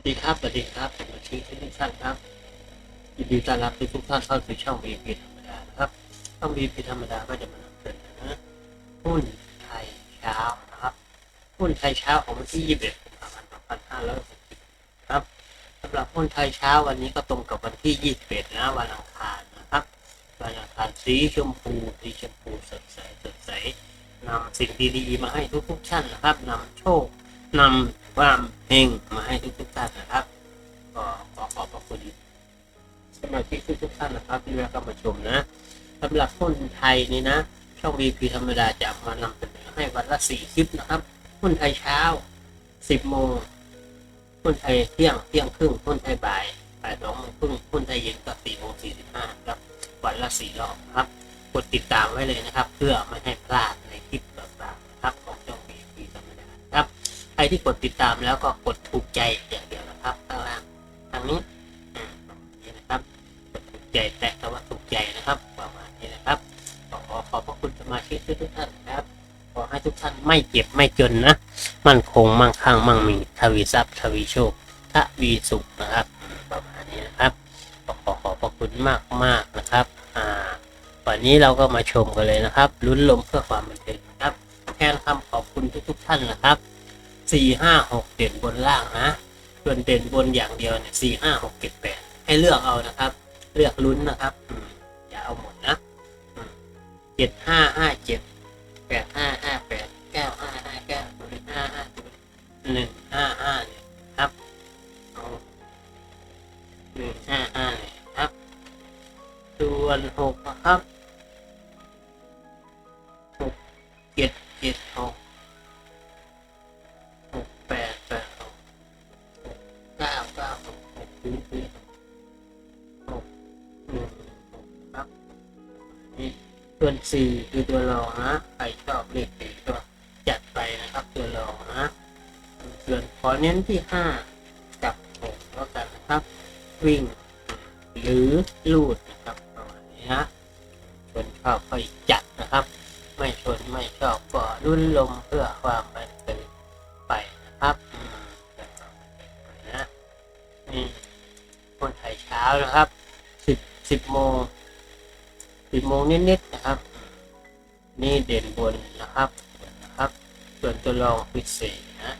วัสดีครับ สวัสดีครับสมาชิกทุกท่านครับ ยินดีต้อนรับทุกท่านเข้าสู่ช่อง VP ธรรมดานะครับ ช่อง VP ธรรมดาก็จะมานำเสนอหุ้นไทยเช้านะครับ หุ้นไทยเช้าของวันที่ 21กุมภาพันธ์2560ครับสำหรับหุ้นไทยเช้าวันนี้ก็ตรงกับวันที่ 21 นะวันอังคารนะครับ วันอังคารสีชมพู สีชมพูสดใสสดใสนำสิ่งดีๆมาให้ทุกๆท่านนะครับนำโชคนำ ความเฮงมาให้ทุกๆท่านนะครับก็ขอขอบพระคุณสมาชิกทุกๆท่านนะครับที่แวะเข้ามาชมนะสำหรับหุ้นไทยนี่นะ ช่อง VP ธรรมดาจะมานำเสนอให้วันละสี่คลิปนะครับหุ้นไทยเช้า10โมงหุ้นไทยเที่ยงเที่ยงครึ่งหุ้นไทยบ่ายบ่ายสองโมงครึ่งหุ้นไทยเย็นก็4โมง45ครับวันละสี่รอบครับ กดติดตามไว้เลยนะครับ เพื่อไม่ให้พลาด ที่กดติดตามแล้วก็กดถูกใจอย่างเดียวนะครับข้างล่างทางนี้นี่นะครับกดถูกใจแตะคำว่าถูกใจนะครับประมาณนี้นะครับขอขอบพระคุณสมาชิกทุกท่านนะครับขอให้ทุกท่านไม่เจ็บไม่จนนะมั่นคงมั่งคั่งมั่งมีทวีทรัพย์ทวีโชคทวีสุขนะครับประมาณนี้นะครับขอขอขอบพระคุณมากมากนะครับอ่าวันนี้เราก็มาชมกันเลยนะครับลุ้นลมเพื่อความบันเทิงนะครับแทนคำขอบคุณทุกๆท่านนะครับ สี่ห้าหกเด่นบนล่างนะส่วนเด่นบนอย่างเดียวเนี่ยสี่ห้าหกเจ็ดแปดให้เลือกเอานะครับ เลือกลุ้นนะครับอย่าเอาหมดนะเจ็ดห้าห้าเจ็ดแปดห้าห้าแปดเก้าห้าห้าเก้าหนึ่งห้าห้าหนึ่งห้าห้าเนี่ยครับหนึ่งห้าห้าเนี่ยครับส่วนหกนะครับหกเจ็ดเจ็ดหก ส่วนสี่คือตัวรองนะใครชอบเลขสี่ก็จัดไปนะครับตัวรองนะส่วนขอเน้นที่ห้ากับหกแล้วกันนะครับ วิ่งหรือลูดนะครับประมาณนี้นะชนชอบก็จัดนะครับ ไม่ชนไม่ชอบก็รุ่นลมเพื่อความบันเทิงไปนะครับนะนี่คนไทยเช้านะครับสิบสิบโมง สิบโมงนิดๆนะครับ นี่เด่นบนนะครับนะครับ ส่วนตัวรองพิเศษนะ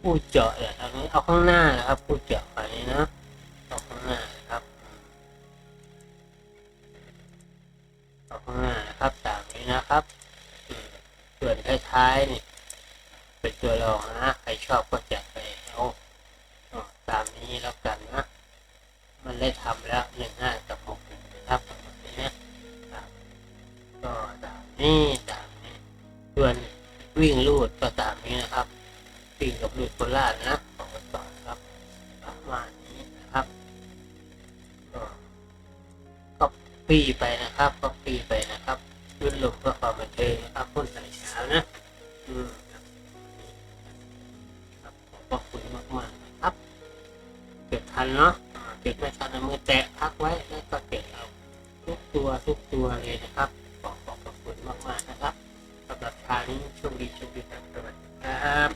ผู้เจาะเนี่ยทางนี้เอาข้างหน้านะครับ ผู้เจาะไปนะเอาข้างหน้านะครับเอาข้างหน้านะครับตามนี้นะครับส่วนท้ายๆนี่เป็นตัวรองนะใครชอบก็จัดไปเอาเอาตามนี้แล้วกันนะ มันได้ทำแล้วหนึ่งห้า นี้ตามนี้ส่วนวิ่งลูดก็ตามนี้นะครับวิ่งกับลูดโคราชนะของกันต่อครับประมาณนี้นะครับก็ปีไปนะครับก็ปีไปนะครับรุ่นลมเพื่อความบันเทิงนะครับพ้นสายเช้านะอืมครับขอบคุณมากมากนะครับเก็บทันเนาะเก็บไม่ทันมือแตะพักไว้แล้วก็เก็บเอาทุกตัวทุกตัวเลยนะครับ นะครับ